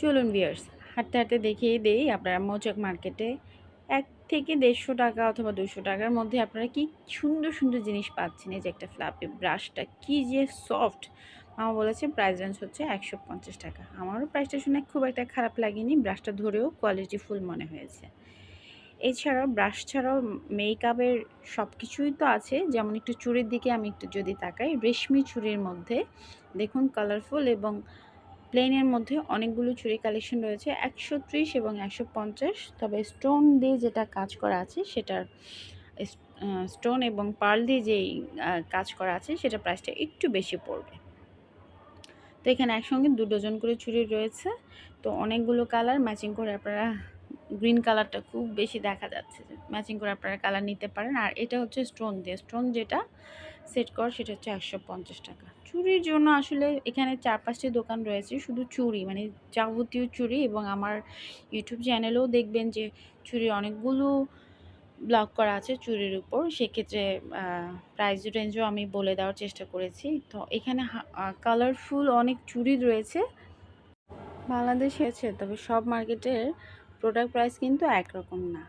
চলুন বিয়ার্স হাঁটতে হাঁটতে দেখিয়ে দেই আপনারা মৌচাক মার্কেটে এক থেকে দেড়শো টাকা অথবা দুশো টাকার মধ্যে আপনারা কি সুন্দর সুন্দর জিনিস পাচ্ছেন? এই যে একটা ফ্লাপি ব্রাশটা কি যে সফট মামা বলেছে প্রাইস রেঞ্জ হচ্ছে একশো পঞ্চাশ টাকা। আমারও প্রাইসটা শুনে খুব একটা খারাপ লাগেনি ব্রাশটা ধরেও কোয়ালিটি ফুল মনে হয়েছে। এছাড়াও ব্রাশ ছাড়াও মেকআপের সব কিছুই তো আছে, যেমন একটু চুরির দিকে আমি একটু যদি তাকাই, রেশমি চুরির মধ্যে দেখুন কালারফুল এবং প্লেনের মধ্যে অনেকগুলো চুড়ি কালেকশন রয়েছে, একশো ত্রিশ এবং একশো পঞ্চাশ। তবে স্টোন দিয়ে যেটা কাজ করা আছে, সেটার স্টোন এবং পার্ল দিয়ে যেই কাজ করা আছে, সেটা প্রাইসটা একটু বেশি পড়বে। তো এখানে একসঙ্গে দু ডজন করে চুড়ি রয়েছে। তো অনেকগুলো কালার ম্যাচিং করে আপনারা গ্রিন কালারটা খুব বেশি দেখা যাচ্ছে ম্যাচিং করে আপনারা কালার নিতে পারেন। আর এটা হচ্ছে স্টোন দিয়ে স্টোন যেটা সেট কর, সেটা হচ্ছে একশো পঞ্চাশ টাকা। চুরির জন্য আসলে এখানে চার পাঁচটি দোকান রয়েছে, শুধু চুরি মানে যাবতীয় চুরি এবং আমার ইউটিউব চ্যানেলেও দেখবেন যে চুড়ির অনেকগুলো ব্লগ করা আছে চুরির উপর। সেক্ষেত্রে প্রাইস রেঞ্জও আমি বলে দেওয়ার চেষ্টা করেছি। তো এখানে কালারফুল অনেক চুরি রয়েছে। বাংলাদেশে আছে, তবে সব মার্কেটের প্রোডাক্ট প্রাইস কিন্তু একরকম না।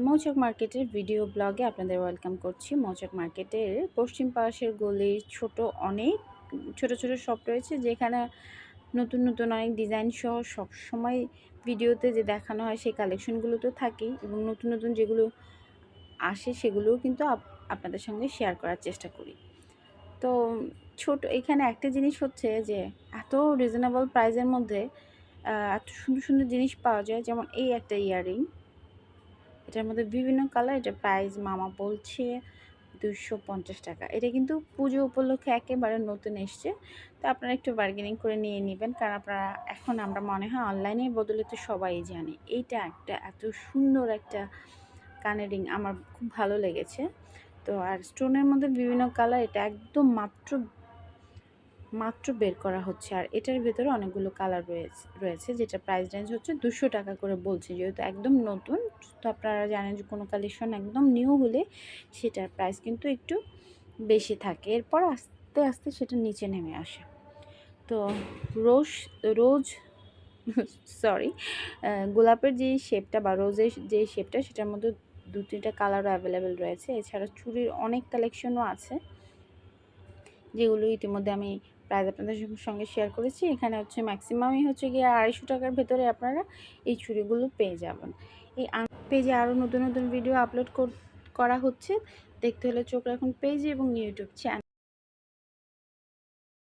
মৌচাক মার্কেটের ভিডিও ব্লগে আপনাদের ওয়েলকাম করছি। মৌচাক মার্কেটের পশ্চিম পাশের গলির ছোট অনেক, ছোট ছোট শপ রয়েছে, যেখানে নতুন নতুন অনেক ডিজাইন সহ সবসময় ভিডিওতে যে দেখানো হয়, সেই কালেকশনগুলো তো থাকেই এবং নতুন নতুন যেগুলো আসে সেগুলোও কিন্তু আপ- আপনাদের সঙ্গে শেয়ার করার চেষ্টা করি। তো ছোট, এখানে একটা জিনিস হচ্ছে যে এত রিজনেবল প্রাইজের মধ্যে এত সুন্দর সুন্দর জিনিস পাওয়া যায়, যেমন এই একটা ইয়াররিং এটার মধ্যে বিভিন্ন কালার, এটা প্রাইস মামা বলছে দুশো পঞ্চাশ টাকা। এটা কিন্তু পুজো উপলক্ষে একেবারে নতুন এসছে। তো আপনারা একটু বার্গেনিং করে নিয়ে নেবেন, কারণ আপনারা এখন আমরা মনে হয় অনলাইনের বদলে তো সবাই জানে। এইটা একটা এত সুন্দর একটা কানের আমার খুব ভালো লেগেছে। তো আর স্টোনের মধ্যে বিভিন্ন কালার, এটা একদম মাত্র মাত্র বের করা হচ্ছে। আর এটার ভেতরে অনেকগুলো কালার রয়েছে রয়েছে, যেটা প্রাইস রেঞ্জ হচ্ছে দুশো টাকা করে বলছে। যেহেতু একদম নতুন, তো আপনারা জানেন যে কোনো কালেকশন একদম নিউ হলে সেটার প্রাইস কিন্তু একটু বেশি থাকে। এরপর আস্তে আস্তে সেটা নিচে নেমে আসে। তো রোজ রোজ সরি গোলাপের যে শেপটা বা রোজের যে শেপটা সেটার মধ্যে দু তিনটা কালারও অ্যাভেলেবেল রয়েছে। এছাড়া চুরির অনেক কালেকশনও আছে। যেগুলো ইতিমধ্যে আমি প্রাইস আপনাদের সঙ্গে শেয়ার করেছি। এখানে হচ্ছে ম্যাক্সিমামই হচ্ছে গিয়ে আড়াইশো টাকার ভেতরে আপনারা এই চুড়িগুলো পেয়ে যাবেন। এই পেজে আরও নতুন নতুন ভিডিও আপলোড করা হচ্ছে। দেখতে হলে চোখ রাখুন পেজে এবং ইউটিউব চ্যানেল